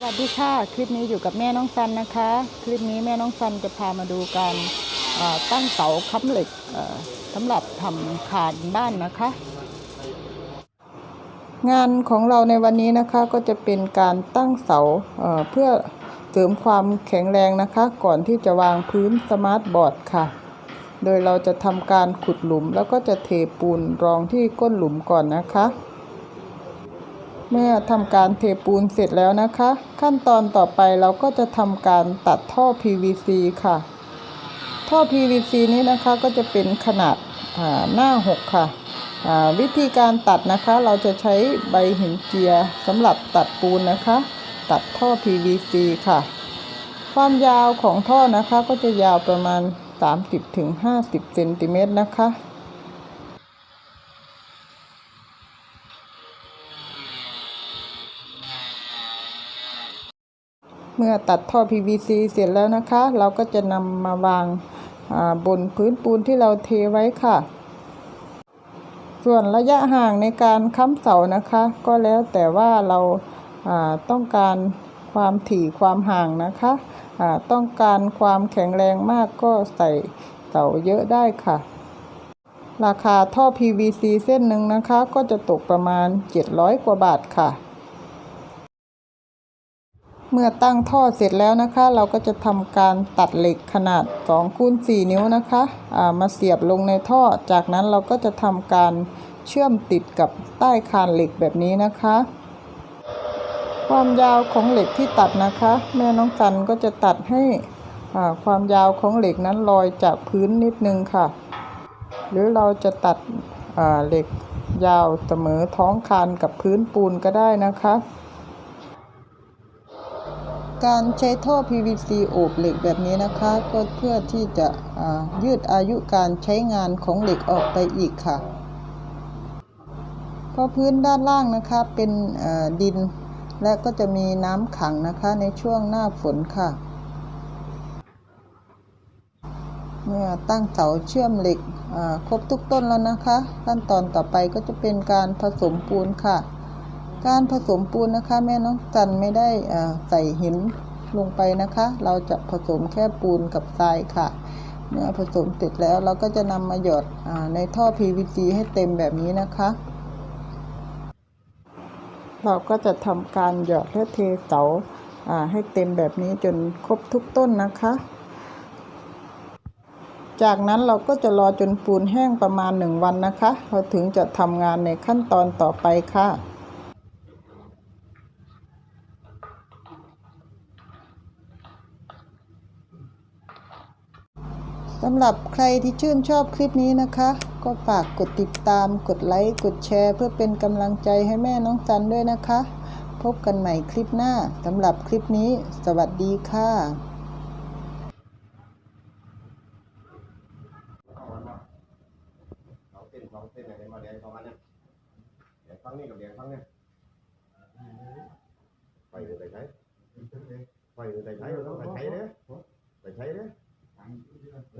สวัสดีค่ะ คลิปนี้อยู่กับแม่น้องซันนะคะ คลิปนี้แม่น้องซันจะพามาดูการตั้งเสาค้ำเหล็กสำหรับทำคานบ้านนะคะ งานของเราในวันนี้นะคะก็จะเป็นการตั้งเสาเเพื่อเสริมความแข็งแรงนะคะ ก่อนที่จะวางพื้นสมาร์ทบอร์ดค่ะ โดยเราจะทำการขุดหลุมแล้วก็จะเทปูนรองที่ก้นหลุมก่อนนะคะ เมื่อทำการเทปูนเสร็จแล้วนะคะ ขั้นตอนต่อไปเราก็จะทำการตัดท่อ PVC ค่ะ ท่อ PVC นี้นะคะก็จะเป็นขนาดาหน้า 6 ค่ะ วิธีการตัดนะคะเราจะใช้ใบหินเจียสำหรับตัดปูนนะคะ ตัดท่อ PVC ค่ะ ความยาวของท่อนะคะก็จะยาวประมาณ 30-50เซนติเมตรนะคะ เมื่อตัดท่อ PVC เสร็จแล้วนะคะ เราก็จะนำมาวางาบนพื้นปูนที่เราเทไว้ค่ะ ส่วนระยะห่างในการค้ำเสานะคะ ก็แล้วแต่ว่าเราาต้องการความถี่ความห่างนะคะต้องการความแข็งแรงมากก็ใส่เสาเยอะได้ค่ะ ราคาท่อ PVC เส้นหนึ่งนะคะ ก็จะตกประมาณ 700 กว่าบาทค่ะ เมื่อตั้งท่อเสร็จแล้วนะคะ เราก็จะทำการตัดเหล็กขนาด2คูณ4นิ้วนะคะามาเสียบลงในท่อ จากนั้นเราก็จะทำการเชื่อมติดกับใต้คานเหล็กแบบนี้นะคะ ความยาวของเหล็กที่ตัดนะคะ แม่น้องจันก็จะตัดให้ความยาวของเหล็กนั้นลอยจากพื้นนิดนึงค่ะ หรือเราจะตัดเหล็กยาวเสมอท้องคานกับพื้นปูนก็ได้นะคะ การใช้ท่อ PVC โอบเหล็กแบบนี้นะคะ ก็เพื่อที่จะยืดอายุการใช้งานของเหล็กออกไปอีกค่ะเพราะพื้นด้านล่างนะคะเป็นดิน และก็จะมีน้ำขังนะคะในช่วงหน้าฝนค่ะ เมื่อตั้งเสาเชื่อมเหล็กครบทุกต้นแล้วนะคะ ขั้นตอนต่อไปก็จะเป็นการผสมปูนค่ะ การผสมปูนนะคะ แม่น้องจันไม่ได้ใส่หินลงไปนะคะ เราจะผสมแค่ปูนกับทรายค่ะ เมื่อผสมเสร็จแล้วเราก็จะนำมาหยอดในท่อ PVC ให้เต็มแบบนี้นะคะ เราก็จะทำการหยอดและเทเสาอ่าให้เต็มแบบนี้จนครบทุกต้นนะคะ จากนั้นเราก็จะรอจนปูนแห้งประมาณหนึ่งวันนะคะ เราถึงจะทำงานในขั้นตอนต่อไปค่ะ สำหรับใครที่ชื่นชอบคลิปนี้นะคะ ก็ฝากกดติดตาม กดไลค์ กดแชร์ เพื่อเป็นกำลังใจให้แม่น้องจันด้วยนะคะ พบกันใหม่คลิปหน้าสำหรับคลิปนี้ สวัสดีค่ะสองเส้นสองเส้นอะไรมาเรียนของมันเนี่ยเดี๋ยวฟังนี่กับเดี๋ยวฟังเนี่ยไปหรือไปใช้ไปหรือไปใช้เราต้องไปใช้เนี่ยไปใช้เนี่ย